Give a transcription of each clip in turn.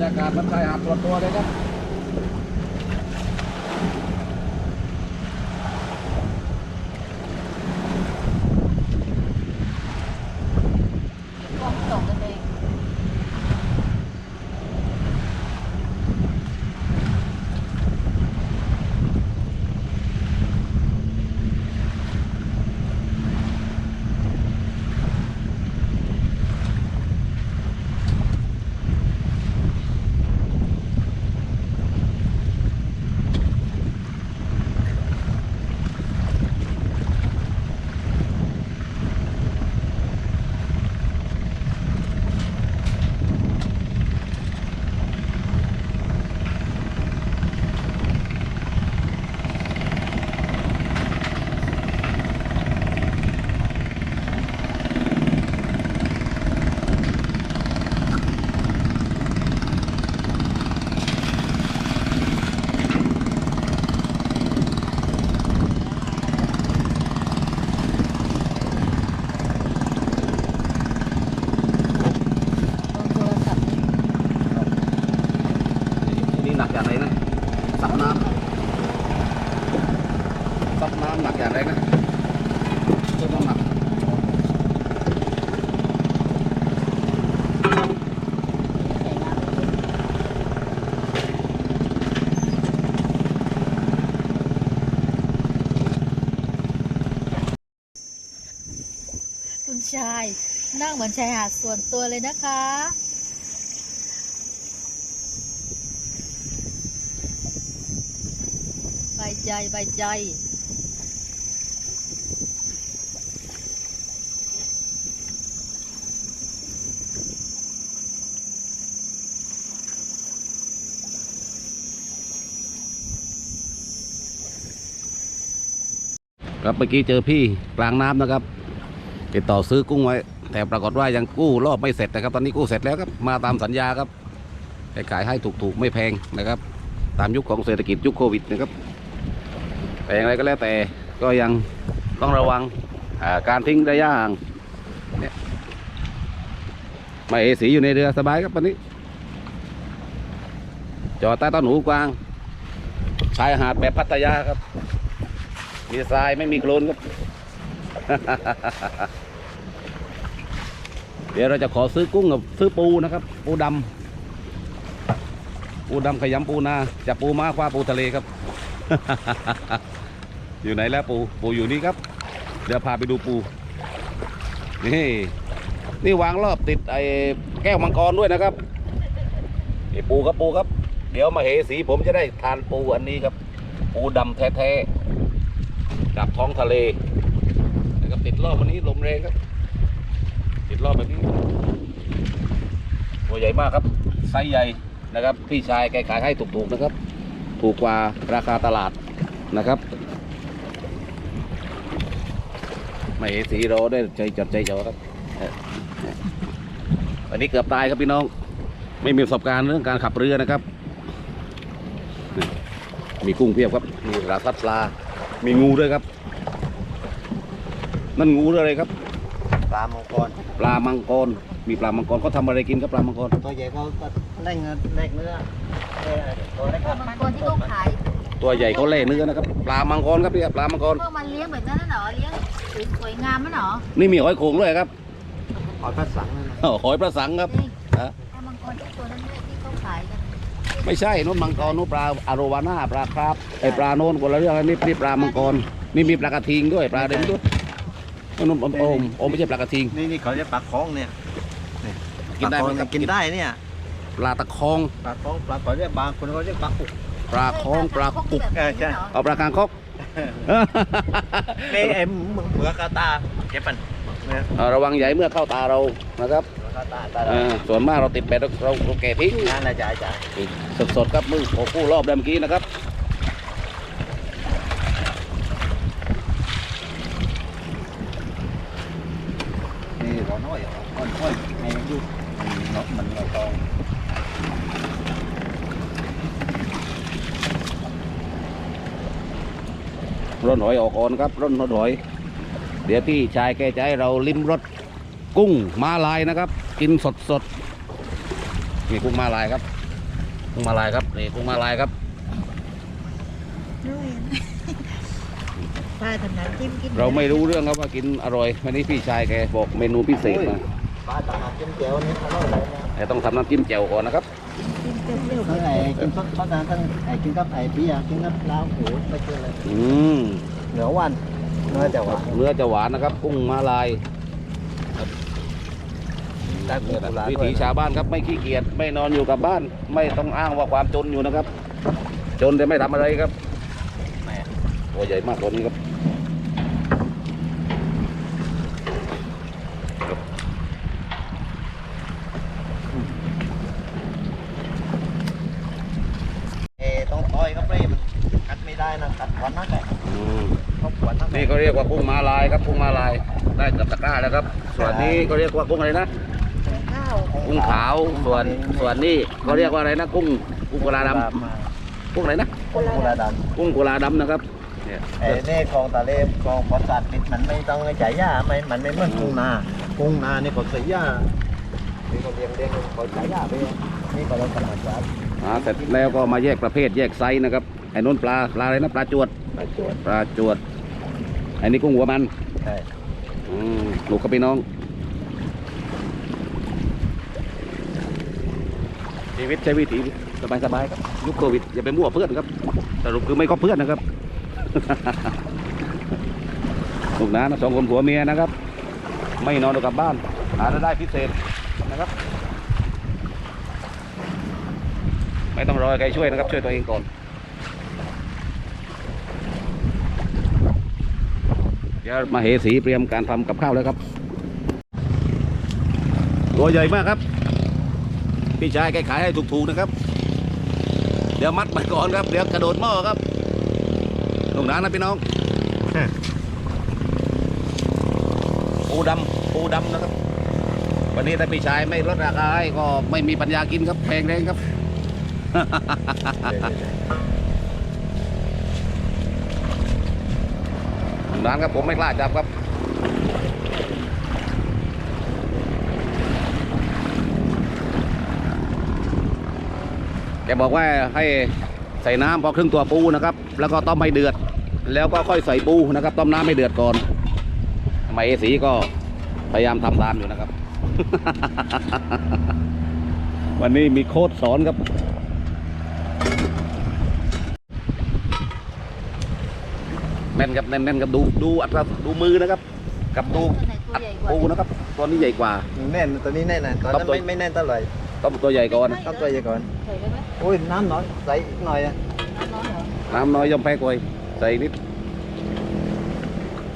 รยากาศมันชายหาดตัวตัวเลยครับ กล้องส่งกันเอง โทรศัพท์นี่ นี่หนักอย่างไรนะซับน้ำซับน้ำหนักอย่างไรนะเพิ่มน้ำหนัก ใส่น้ำไปเลยคุณชายนั่ง เหมือนชายหาดส่วนตัวเลยนะคะ ใบใจใบใจครับเมื่อกี้เจอพี่กลางน้ำนะครับ ติดต่อซื้อกุ้งไว้ แต่ปรากฏว่ายังกู้รอบไม่เสร็จนะครับ ตอนนี้กู้เสร็จแล้วครับมาตามสัญญาครับขายให้ถูกๆไม่แพงนะครับ ตามยุคของเศรษฐกิจยุคโควิดนะครับแต่อย่างไรก็แล้วแต่ก็ยังต้องระวังการทิ้งระยะห่างเนี่ยไม่เอสีอยู่ในเรือสบายครับวันนี้ จอดใต้ต้นหูกวาง ชายหาดแบบพัทยาครับ มีทรายไม่มีโคลนครับ เดี๋ยวเราจะขอซื้อกุ้งกับซื้อปูนะครับ ปูดำปูดำขยำปูนาจับปูม้าคว้าปูทะเลครับ อยู่ไหนแล้วปูปูอยู่นี่ครับ เดี๋ยวพาไปดูปูนี่นี่วางรอบติดไอ้แก้วมังกรด้วยนะครับนี่ปูครับปูครับ เดี๋ยวมาเหสีผมจะได้ทานปูอันนี้ครับ ปูดำแท้ๆจากท้องทะเลนะครับติดรอบวันนี้ลมแรงครับ ติดรอบแบบนี้ตัวใหญ่มากครับไซส์ใหญ่นะครับ พี่ชายแกขายให้ถูกๆนะครับ ถูกกว่าราคาตลาดนะครับไม่เห็นสีโรได้ใจจดใจจ่อครับออวันนี้เกือบตายครับพี่น้อง ไม่มีประสบการณ์เรื่องการขับเรือนะครับ มีกุ้งเพียบครับ มีปลาซัดปลา มีงูด้วยครับ นั่นงูอะไรครับ ปลามังกรปลามังกร มีปลามังกรเขาทำอะไรกินครับปลามังกร ตัวใหญ่เขาก็แลกเงินแลกเนื้อเออตัวเล็กพวกมังกรที่เขาขายตัวใหญ่เขาเล่เนื้อนะครับ ปลามังกรครับพี่ครับปลามังกร พวกมันเลี้ยงแบบนั้นน่ะเหรอเลี้ยงสวยงามมั้ยเหรอนี่มีหอยโขงด้วยครับหอยพระสังนั่นน่ะอ้าวหอยประสังครับ นี่ฮะไอ้มังกรที่ตัวนั้นด้วยที่เขาขายกันไม่ใช่นู่นมังกรนู่นปลาอารวาน่าปลาคราบไอปลาโน่นคนละเรื่องนี่นี่ปลามังกร นี่มีปลากระทิงด้วยปลาเด่นด้วย นู่นโอมโอมโอมไม่ใช่ปลากระทิงนี่นี่เขาเรียกปลาคองเนี่ยกินได้ไหมปลาคองครับกินได้เนี่ยปลาตะคองปลาคองปลาเขาเรียกบางคนเขาเรียกปลาอุกปลาคองปลากุกแบบนี้เหรอเอาปลากางคกนี่ไอ้เหมือกาตาเจ็บปันเนี่ยเอาระวังใหญ่เมื่อเข้าตาเรานะครับเหมือกาตาตาเออส่วนมากเราติดเป็ดเราเราเราแก่ทิ้งงานอะไรจ่ายจ่ายสดๆครับมือโอ้กู้รอบได้เมื่อกี้นะครับ นี่เราน้อยอะค่อยให้มันอยู่เนาะมันเราตองร่อนหอยออกก่อนครับร่อนหอย เดี๋ยวพี่ชายแกจะให้เราลิ้มรสกุ้งมาลายนะครับ กินสดๆนี่กุ้งมาลายครับ กุ้งมาลายครับนี่กุ้งมาลายครับ ด้วย ป้าทำน้ำจิ้มกินเราไม่รู้เรื่องครับว่ากินอร่อยวันนี้พี่ชายแกบอกเมนูพิเศษมาปลาตำน้ำจิ้มแจ่วนี่อร่อยเลยนะแต่ต้องทำน้ำจิ้มแจ่วก่อนนะครับกินเปรี้ยวทั้งไอ้กินซอสซอสน้ำทั้งไอ้กินกับไอ้เบียร์กินกับลาวโหไม่เกินเลยอืมเหนือวันเนื้อจะหวานเนื้อจะหวานนะครับกุ้งมาลายได้กุ้งกุลาวิด้วยถีชาวบ้านครับไม่ขี้เกียจไม่นอนอยู่กับบ้าน ไม่ต้องอ้างว่าความจนอยู่นะครับ จนแต่ไม่ทำอะไรครับแหม่ตัวใหญ่มากตัวนี้ครับ เอต้องต้อยก็เปรี้มันกัดไม่ ได้นะกัดวันนักเลยอืมเขาขวนนักนี่ก็เรียกว่ากุ้งมาลายครับกุ้งมาลาย ได้กับตะกร้าแล้วครับ ส่วนนี้ก็เรียกว่ากุ้งอะไรนะๆข้าวกุ้งขาว ส่วนส่วนนี้เขาเรียกว่าอะไรนะ กุ้งกุ้งกุลาดำกุ้งอะไรนะกุ้งกุลาดกุ้งกุลาดำนะครับเนี่ยำไอ้นี่คลองตะเลมคลองปอดสัตว์ปิดมันไม่ต้องไอ้จ่ายหญ้าไม่มันไม่เหมือนกุ้งนากุ้งนานี่เขาใส่หญ้านี่เขาเลี้ยงเลี้ยงเขาจ่ายหญ้าไปนี่ก็เราธรรมชาติอ่าเสร็จแล้วก็มาแยกประเภทแยกไซส์นะครับ ไอ้นู้นปลาปลาอะไรนะปลาจวดประจวบปลาจวดไอ้นี่กุ้งหัวมันใช่อืมลูกกับพี่น้อง ชีวิตใช้วิถีสบายสบายๆครับยุคโควิดอย่าไปมั่วเพื่อนครับสรุปคือไม่ก็เพื่อนนะครับ ลูกน้านะสองคนผัวเมียนะครับ ไม่นอนอยู่กับบ้าน หารายได้พิเศษนะครับ ไม่ต้องรอให้ใครช่วยนะครับ ช่วยตัวเองก่อน เดี๋ยวมาเหสีเตรียมการทำกับข้าวแล้วครับ ตัวใหญ่มากครับ พี่ชายแกขายให้ถูกๆนะครับ เดี๋ยวมัดมันก่อนครับ เดี๋ยวกระโดดหม้อครับลงน้ำนะพี่น้องปูดำปูดำนะครับ วันนี้ถ้าพี่ชายไม่ลดราคาให้ก็ไม่มีปัญญากินครับแพงแรงครับ ร้านครับผมไม่กล้าจับครับแกบอกว่าให้ใส่น้ำพอครึ่งตัวปูนะครับ แล้วก็ต้มให้เดือด แล้วก็ค่อยใส่ปูนะครับ ต้มน้ำให้เดือดก่อนทำไมเอสีก็พยายามทำตามอยู่นะครับ วันนี้มีโค้ดสอนครับ น่นครับแน่นแน่นครับดูดูอัตราดูมือนะครับกับดูตัวไหนตัวอัดใหญ่กว่าปูนะครับตัวนี้ใหญ่กว่าแน่นตัวนี้แน่นนะตอนนั้นครับตัวไม่ไม่แน่นเท่าไหร่ต้องตัวใหญ่ก่อนต้องตัวใหญ่ก่อนใส่ได้ไหมโอ้ยน้ำน้อยใส่อีกหน่อยอะน้องเหรอน้ำน้อยย่อมแพ้กวยใส่นิด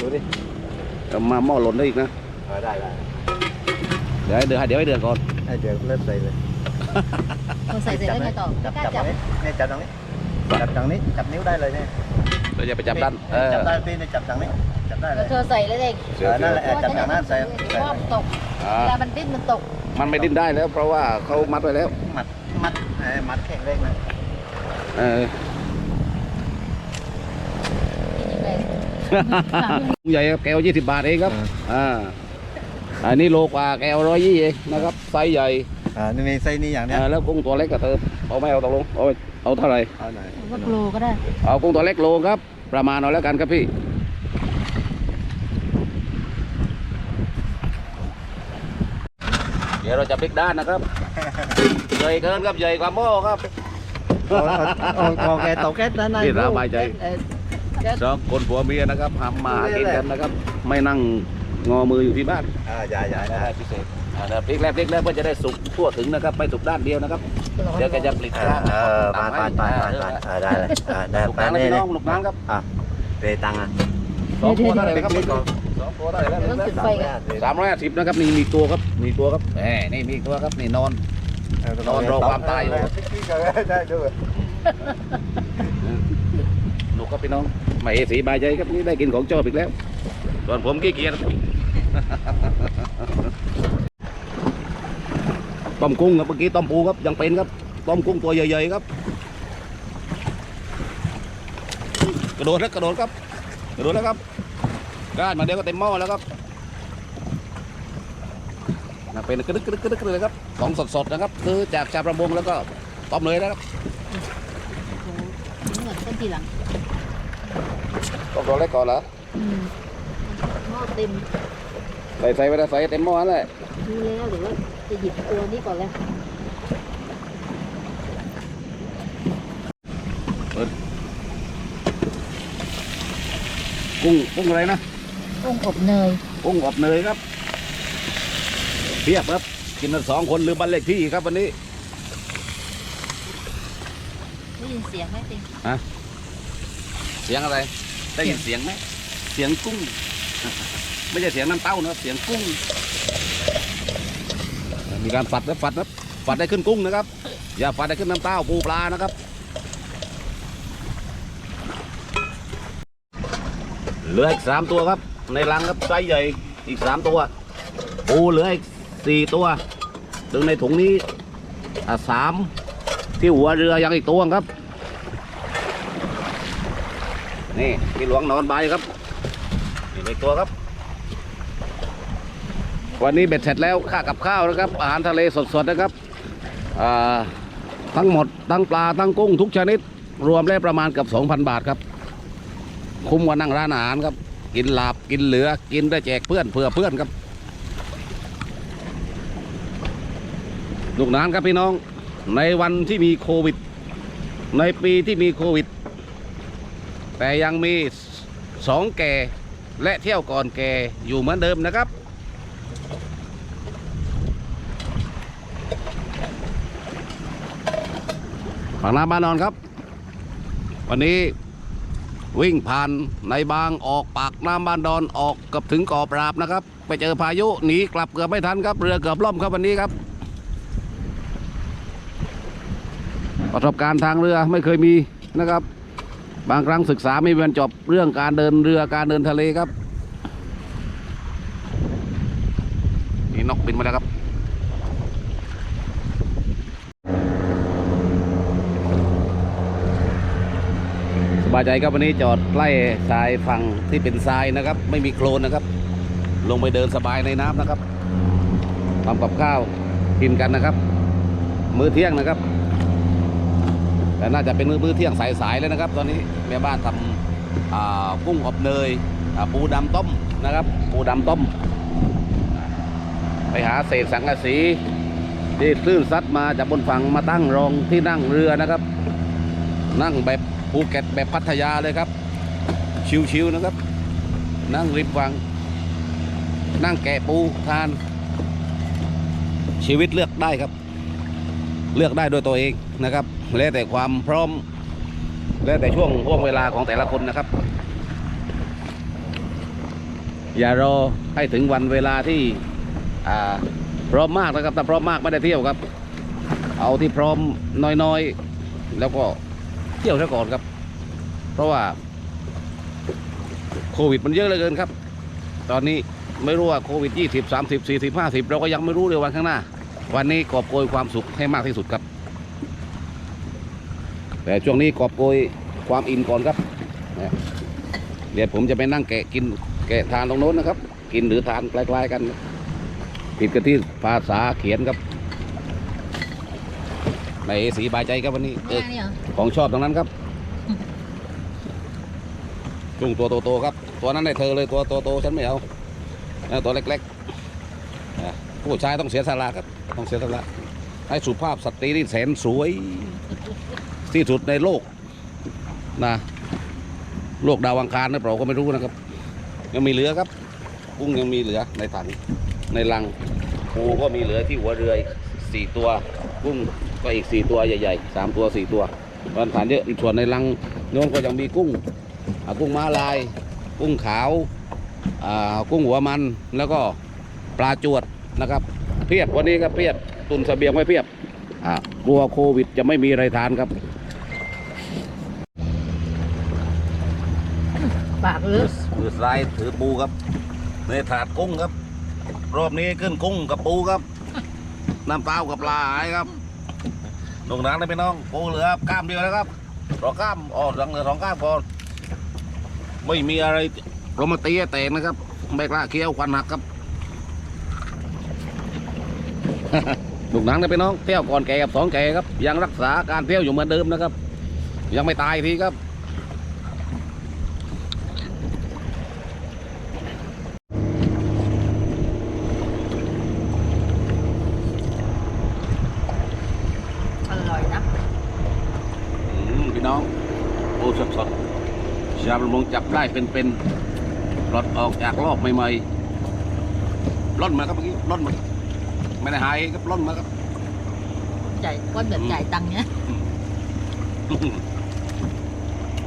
ดูดิเอามาหม้อหล่นได้อีกนะเออได้ได้เดี๋ยวให้เดือดเดี๋ยวให้เดือดก่อนให้เดี๋ยวเริ่มใส่เลยพอใส่เสร็จแล้วไงต่อจับกล้าจับจับตรงนี้นี่จับตรงนี้จับตรงนี้จับนิ้วได้เลยเนี่ย เราจะไปจับดันเออจับได้พี่นี่จับตรงนี้จับได้เลแล้วยเธอใส่แล้วเองเสือเออนั่นเสือแหละจับจากนั้นใส่ใส่ว่ามันตกอ่าเวลามันดิ้นมันตกมันไม่ดิ้นได้แล้ว เพราะว่าเขามัดไว้แล้วมัดมัดเออมัดแข็งแรงนะเออใหญ่ครับแก้วยี่สิบบาทเองครับ อ่า อันนี้โลกว่าแก้วร้อยยี่เองนะครับ ไซส์ใหญ่อ่านี่มีไส้นี่อย่างเนี้ย อ่าแล้วกุ้งตัวเล็กก็เติมเอาไม่เอาตกลงเอา เอาเท่าไหร่เอาหน่อยว่าโปรก็ได้ เอากุ้งตัวเล็กโลครับ ประมาณเอาแล้วกันครับพี่เดี๋ยวเราจะพลิกด้านนะครับ ใหญ่เกินครับใหญ่กว่าหม้อครับเอาเอาเอาเอาแกตกแก๊สนั่นนี่สบายใจเออแก๊สสองคนผัวเมียนะครับทำมาหากินกันนะครับ ไม่นั่งงอมืออยู่ที่บ้านอ่าใหญ่ใหญ่ได้ได้พิเศษอ่าเดี๋ยวพลิกแล้วพลิกแล้วเพื่อจะได้สุกทั่วถึงนะครับ ไม่สุกด้านเดียวนะครับ เดี๋ยวแกจะปลิดเอด้าอนเออปานปานปานปานปานเออได้เลยอ่าได้ลูกปานน้ำนะนี่พี่เลน้ยองลูกน้ำครับเปตังค์อะสองตัวเท่าไหร่ครับเล็กๆก่อนสองตัวเท่าไหร่แล้วต้องจุดไฟกันสามร้อยห้าสิบนะครับนี่มีตัวครับมีตัวครับแหมนี่มีตัวครับนี่นอน นอนรอความตายอยู่ ได้ด้วยลูกครับพี่น้องไม่เอสีบายใจครับนี่ได้กินของชอบอีกแล้ว ส่วนผมขี้เกียจ ต้มกุ้งครับเมื่อกี้ต้มปูครับยังเป็นครับต้มกุ้งตัวใหญ่ๆครับ กระโดดแล้วกระโดดครับ กระโดดแล้วครับก้านมาเดียวก็เต็มหม้อแล้วครับน่าเป็นกระดึกกระดึกกระดึกเลยครับของสดๆนะครับ คือจากชาวประมงแล้วก็ต้มเลยนะครับเหมือนต้นทีหลังต้มตัวเล็กก่อนเหรอหม้อเต็มใส่ใส่ไปเลยใส่เต็มหม้อนั่นแหละ รู้แล้วเดี๋ยวว่าจะหยิบตัวนี้ก่อนแล้วกุ้งกุ้งอะไรนะกุ้งอบเนยกุ้งอบเนยครับเพียบครับ กินกันสองคนหรือบ้านเลขที่ครับวันนี้ได้ยินเสียงไหมติเสียงอะไร ได้ยินเสียงไหมเสียงกุ้ง ไม่ใช่เสียงน้ำเต้านะครับเสียงกุ้ง มีการฝัดนะฝัดนะฝัดได้ขึ้นกุ้งนะครับ อย่าฝัดได้ขึ้นน้ำเต้าปูปลานะครับ เหลืออีกสามตัวครับ ในรังครับไซส์ใหญ่อีกสามตัวปูเหลืออีกสี่ตัวถึงในถุงนี้อะสามที่หัวเรือยังอีกตัวครับ นี่พี่หลวงนอนใบครับอีกตัวครับ วันนี้เบ็ดเสร็จแล้วค่ากับข้าวนะครับ อาหารทะเลสดๆนะครับทั้งหมดทั้งปลาทั้งกุ้งทุกชนิด รวมแล้ประมาณกับ 2,000 บาทครับ คุ้มกว่านั่งร้านอาหารครับ กินหลาบกินเหลือกินได้แจกเพื่อนเผื่อเพื่อนครับลูกหนานครับพี่น้อง ในวันที่มีโควิด ในปีที่มีโควิด แต่ยังมีสองแก่และเที่ยวก่อนแก่อยู่เหมือนเดิมนะครับ ฝั่งน้ำบ้านนอนครับ วันนี้วิ่งผ่านในบางออกปากน้ำบ้านดอนออกเกับถึงเกาะปราบนะครับ ไปเจอพายุหนีกลับเกือบไม่ทันครับเรือเกือบล่มครับวันนี้ครับ ประสบการณ์ทางเรือไม่เคยมีนะครับ บางครั้งศึกษาไม่มีวันจบเรื่องการเดินเรือการเดินทะเลครับนี่นกบินมาแล้วครับ บายใจครับวันนี้จอดใกล้ชายฝั่งที่เป็นทรายนะครับ ไม่มีโคลนนะครับ ลงไปเดินสบายในน้ำนะครับทำกับข้าวกินกันนะครับ มื้อเที่ยงนะครับ แต่น่าจะเป็นมื้อมือเที่ยงสายๆเลยนะครับ ตอนนี้แม่บ้านทำกุ้งอบเนยปูดำต้มนะครับ ปูดำต้ม ไปหาเศษสังกะสีที่คลื่นซัดมาจากบนฝั่งมาตั้งรองที่นั่งเรือนะครับ นั่งแบบ ภูเก็ตแบบพัทยาเลยครับ ชิวๆนะครับ นั่งริมฝั่งนั่งแกะปูทาน ชีวิตเลือกได้ครับ เลือกได้โดยตัวเองนะครับแล้วแต่ความพร้อมแล้วแต่ช่วงห่วงเวลาของแต่ละคนนะครับ อย่ารอให้ถึงวันเวลาที่พร้อมมากนะครับถ้าพร้อมมากไม่ได้เที่ยวครับ เอาที่พร้อมน้อยๆ แล้วก็ ที่ยวซะก่อนครับ เพราะว่าโควิดมันเยอะเหลือเกินครับ ตอนนี้ไม่รู้ว่าโควิด 20 30 40 50 เราก็ยังไม่รู้เลยวันข้างหน้า วันนี้กอบโกยความสุขให้มากที่สุดครับ แต่ช่วงนี้กอบโกยความอิ่มก่อนครับเดี๋ยวผมจะไปนั่งแกะกินแกะทานตรงโน้นนะครับ กินหรือทานคล้ๆกันผิดกันที่ภาษาเขียนครับ ในสีบายใจครับวันนี้เจอแม่นี่เหรอของชอบตรงนั้นครับจุ้งตัวโตๆครับ ตัวนั้นได้เธอเลยตัวโตๆฉันไม่เอาเอาตัวเล็กๆอะผู้ชายต้องเสียสละครับต้องเสียสละให้สุภาพสตรีที่แสนสวยที่สุดในโลกนะโลกดาวอังคารนะเราก็ไม่รู้นะครับ ยังมีเหลือครับกุ้งยังมีเหลือในถังในลังปูก็มีเหลือที่หัวเรืออีกสี่ตัวกุ้ง ก็อีกสี่ตัวใหญ่ๆสามตัวสี่ตัววันฐานเยอะอีกส่วนในลังโน้นก็ยังมีกุ้งอ่ากุ้งม้าลาย กุ้งขาวอ่ากุ้งหัวมันแล้วก็ปลาจวดนะครับ เพียบวันนี้ครับเพียบตุนเสบียงไว้เพียบอ่ากลัวโควิดจะไม่มีอะไรทานครับปากเลือมือซ้ายถือปูครับในถาดกุ้งครับ รอบนี้ขึ้นกุ้งกับปูครับน้ำเปล่ากับปลาหายครับ ลงน้ำเลยพี่น้องปูเหลือกล้ามเดียวนะครับรอกล้ามอ๋อหลังเหลือสองกล้ามก่อนไม่มีอะไรโรมาตีแตกนะครับไม่กล้าเคี้ยวควันหักครับลูกหนังนะพี่น้องเที่ยวก่อนแก่กับสองแก่ครับ ยังรักษาการเที่ยวอยู่เหมือนเดิมนะครับ ยังไม่ตายทีครับ อร่อยนะ อืมพี่น้องโอ้สดสดๆชาวประมงจับได้ เป็นๆปลดออกจากรอบใหม่ๆล่อนมาครับเมื่อกี้ล่อนมาไม่ได้หายครับล่อนมาครับจ่ายก้อนแบบจ่ายตังค์เนี้ย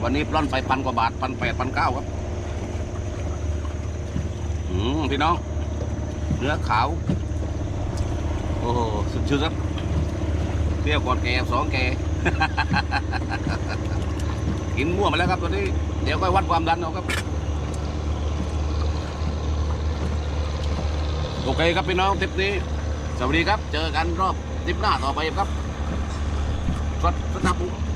วันนี้ปล้อนไปพันกว่าบาทพันแปดพันเก้าครับอืมพี่น้อง เนื้อขาว โอ้โหสุดชื่อครับเที่ยวก่อนแก่สองแก่ กินมั่วมาแล้วครับตอนนี้ เดี๋ยวค่อยวัดความดันเอาครับ โอเคครับพี่น้องทริปนี้ สวัสดีครับ เจอกันรอบทริปหน้าต่อไปครับสวัสดีครับ